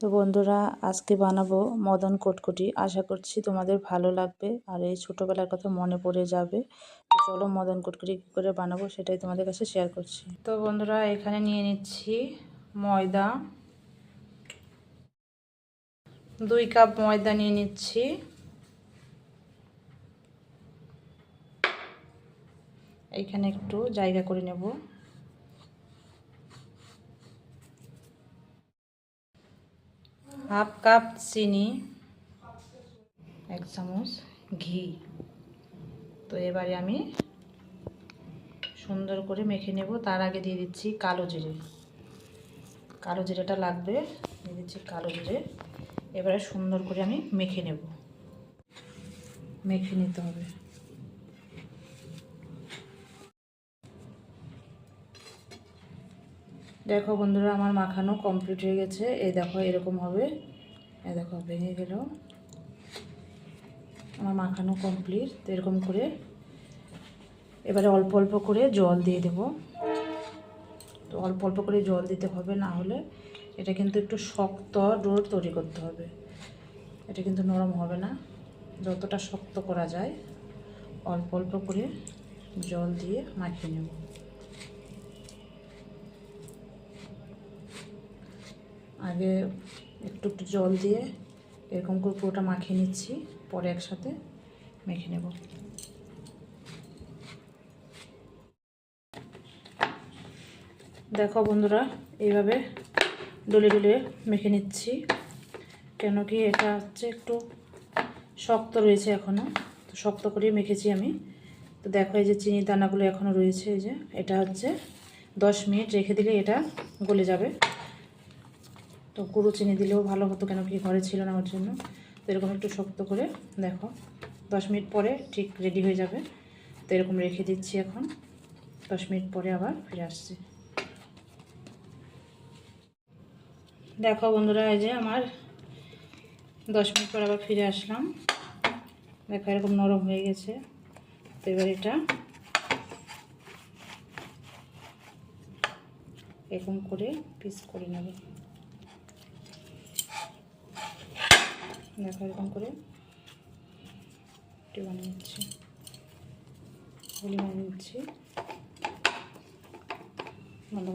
তো বন্ধুরা, আজকে বানাবো মদন কটকটি। আশা করছি তোমাদের ভালো লাগবে আর এই ছোটোবেলার কথা মনে পড়ে যাবে। তো চলো মদন কটকটি কী করে বানাবো সেটাই তোমাদের কাছে শেয়ার করছি। তো বন্ধুরা, এখানে নিয়ে নিচ্ছি ময়দা। দুই কাপ ময়দা নিয়ে নিচ্ছি। এইখানে একটু জায়গা করে নেব। হাফ কাপ চিনি, এক চামচ ঘি। তো এবারে আমি সুন্দর করে মেখে নেব। তার আগে দিয়ে দিচ্ছি কালো জিরে। কালো জিরেটা লাগবে, দিয়ে দিচ্ছি কালো জিরে। এবারে সুন্দর করে আমি মেখে নেব। মেখে নিতে হবে। দেখো বন্ধুরা, আমার মাখানো কমপ্লিট হয়ে গেছে। এই দেখো, এরকম হবে। এ দেখো, ভেঙে গেল। আমার মাখানো কমপ্লিট তো এরকম করে এবারে অল্প অল্প করে জল দিয়ে দেব। তো অল্প অল্প করে জল দিতে হবে, না হলে এটা কিন্তু একটু শক্ত ডোর তৈরি করতে হবে। এটা কিন্তু নরম হবে না। যতটা শক্ত করা যায়, অল্প অল্প করে জল দিয়ে মাখিয়ে নেব। আগে একটু একটু জল দিয়ে এরকম করে পুরোটা মাখিয়ে নিচ্ছি, পরে একসাথে মেখে নেব। দেখো বন্ধুরা, এইভাবে ডলে ডলে মেখে নিচ্ছি। কেন কি এটা হচ্ছে একটু শক্ত রয়েছে এখনও তো শক্ত করেই মেখেছি আমি। তো দেখো এই যে চিনি দানাগুলো এখনও রয়েছে, এই যে এটা হচ্ছে দশ মিনিট রেখে দিলে এটা গলে যাবে। তো গুঁড়ো চিনি দিলেও ভালো হতো কেন কি ঘরে ছিল না ওর জন্য। তো এরকম একটু শক্ত করে দেখো, দশ মিনিট পরে ঠিক রেডি হয়ে যাবে। তো এরকম রেখে দিচ্ছি এখন। দশ মিনিট পরে আবার ফিরে আসছি। দেখো বন্ধুরা, এই যে আমার দশ মিনিট পর আবার ফিরে আসলাম। দেখো এরকম নরম হয়ে গেছে। তো এবার এটা এরকম করে পিস করে নেব। দেখো এরকম করে। একটু বানিয়ে নিচ্ছি। বানিয়ে নিচ্ছি। ভালো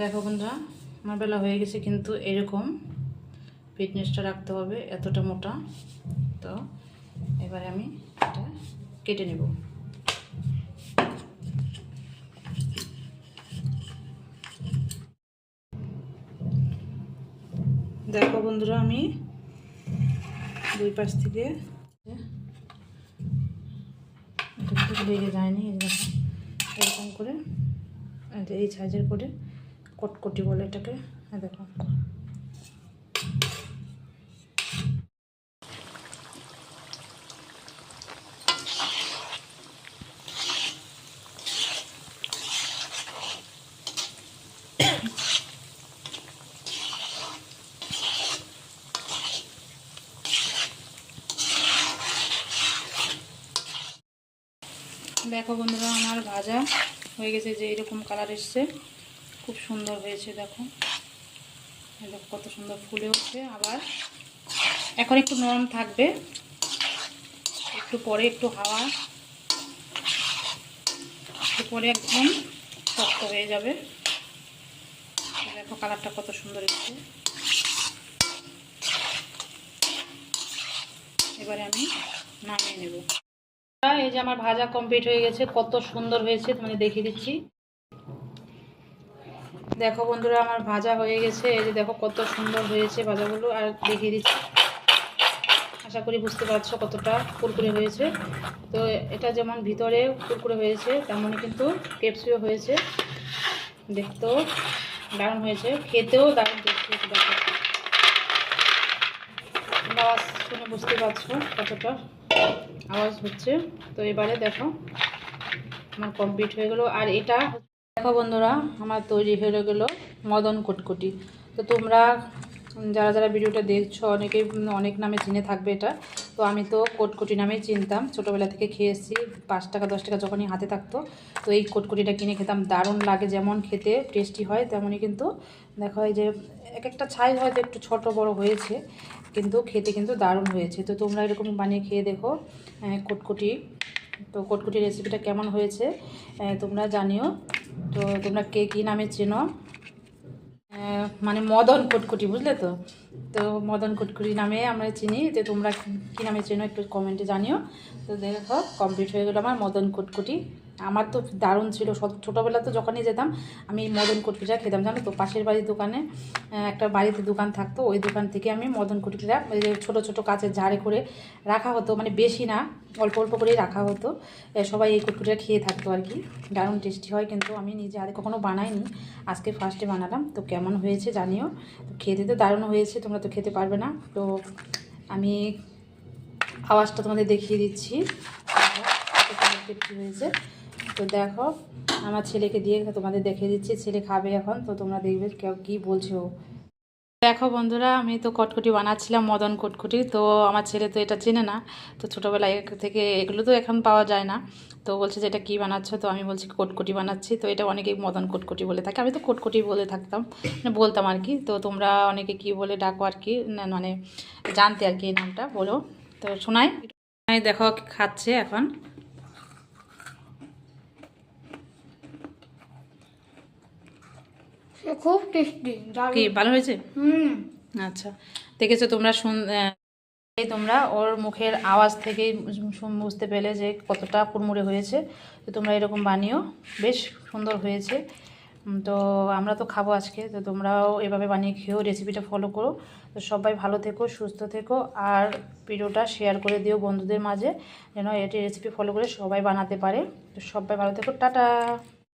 দেখো বন্ধুরা, আমার বেলা হয়ে গেছে কিন্তু এরকম। ফিটনেসটা রাখতে হবে, এতটা মোটা। তো এবারে আমি এটা কেটে নেব। দেখো বন্ধুরা, আমি দুই পাশ থেকে লেগে যায়নি এরকম করে, এই সাইজের করে কটকটি বলে এটাকে। দেখো। দেখো বন্ধুরা আমার ভাজা হয়ে গেছে যে এরকম কালার এসছে। খুব সুন্দর হয়েছে, দেখো। দেখো কত সুন্দর ফুলে উঠছে। আবার এখন একটু নরম থাকবে। একটু পরে একটু হাওয়া। একটু পরে একদম শক্ত হয়ে যাবে। দেখো কালারটা কত সুন্দর এসছে। এবারে আমি নামিয়ে নেব। এই যে আমার ভাজা কমপ্লিট হয়ে গেছে, কত সুন্দর হয়েছে তোমাদের দেখিয়ে দিচ্ছি। দেখো বন্ধুরা, আমার ভাজা হয়ে গেছে। এই যে দেখো কত সুন্দর হয়েছে ভাজাগুলো, আর দেখিয়ে দিচ্ছি। আশা করি বুঝতে পারছ কতটা কুরকুরে হয়েছে। তো এটা যেমন ভিতরে কুরকুরে হয়েছে, তেমনই কিন্তু পেপসিও হয়েছে। দেখতেও দারুণ হয়েছে, খেতেও দারুণ হয়েছে, দেখো। আওয়াজ শুনে বুঝতে পারছ কতটা আওয়াজ হচ্ছে। তো এবারে দেখো, আমার কমপ্লিট হয়ে গেলো। আর এটা দেখো বন্ধুরা, আমার তৈরি হয়ে গেলো মদন কুটকুটি। তো তোমরা যারা যারা ভিডিওটা দেখছ, অনেকেই অনেক নামে চিনে থাকবে এটা। তো আমি তো কোটকুটি নামেই চিনতাম। ছোটোবেলা থেকে খেয়ে এসেছি, পাঁচ টাকা, দশ টাকা যখনই হাতে থাকতো, তো এই কোটকুটিটা কিনে খেতাম। দারুণ লাগে যেমন খেতে টেস্টি হয় তেমনই কিন্তু দেখা হয় যে এক একটা ছাই হয়তো একটু ছোট বড় হয়েছে, কিন্তু খেতে কিন্তু দারুণ হয়েছে। তো তোমরা এরকম বানিয়ে খেয়ে দেখো কোটকুটি। তো কোটকুটি রেসিপিটা কেমন হয়েছে তোমরা জানিও। তো তোমরা কে কী নামে চেনো? মানে মদন কুটকুটি, বুঝলে তো? তো মদন কুটকুটি নামে আমরা চিনি যে তোমরা কী নামে চেনো একটু কমেন্টে জানিও। তো দেখো কমপ্লিট হয়ে গেলো আমার মদন কুটকুটি। আমার তো দারুণ ছিল। ছোটোবেলা তো যখনই যেতাম, আমি মদন কুটকুটিটা খেতাম, জানো তো? পাশের বাড়ির দোকানে একটা বাড়িতে দোকান থাকতো। ওই দোকান থেকে আমি মদন যে ছোটো ছোটো কাচের ঝাড়ে করে রাখা হতো। মানে বেশি না, অল্প অল্প করেই রাখা হতো। সবাই এই কুটকুটিটা খেয়ে থাকতো আর কি। দারুণ টেস্টি হয় কিন্তু আমি নিজে হাতে কখনো বানাইনি। আজকে ফার্স্টে বানালাম। তো কেমন হয়েছে জানিও? তো খেতে তো দারুণ হয়েছে, তোমরা তো খেতে পারবে না। তো আমি আওয়াজটা তোমাদের দেখিয়ে দিচ্ছি। হয়েছে। তো দেখো, আমার ছেলেকে দিয়ে তোমাদের দেখে দিচ্ছি, ছেলে খাবে এখন, তো তোমরা দেখবে কেউ কী বলছো দেখো বন্ধুরা, আমি তো কটকটি বানাচ্ছিলাম মদন কটকটি, তো আমার ছেলে তো এটা চেনে না, তো ছোটোবেলায় থেকে এগুলো তো এখন পাওয়া যায় না। তো বলছে যে, এটা কী বানাচ্ছ? তো আমি বলছি, কটকটি বানাচ্ছি। তো এটা অনেকেই মদন কটকটি বলে থাকে, আমি তো কটকটি বলে থাকতাম মানে বলতাম আর কি। তো তোমরা অনেকে কি বলে ডাকো আর কি মানে জানতে আর কি এই নামটা, বলো। তো শোনাই। দেখো খাচ্ছে এখন। খুব টেস্টি কি ভালো হয়েছে? হুম। আচ্ছা দেখেছ তোমরা শুন তোমরা ওর মুখের আওয়াজ থেকেই বুঝতে পেলে যে কতটা কুড়মুড়ে হয়েছে। তো তোমরা এরকম বানিও বেশ সুন্দর হয়েছে। তো আমরা তো খাব আজকে তো তোমরাও এভাবে বানিয়ে খেয়েও রেসিপিটা ফলো করো। তো সবাই ভালো থেকো সুস্থ থেকো আর ভিডিওটা শেয়ার করে দিও বন্ধুদের মাঝে যেন এটি রেসিপি ফলো করে সবাই বানাতে পারে। তো সবাই ভালো থেকো টাটা।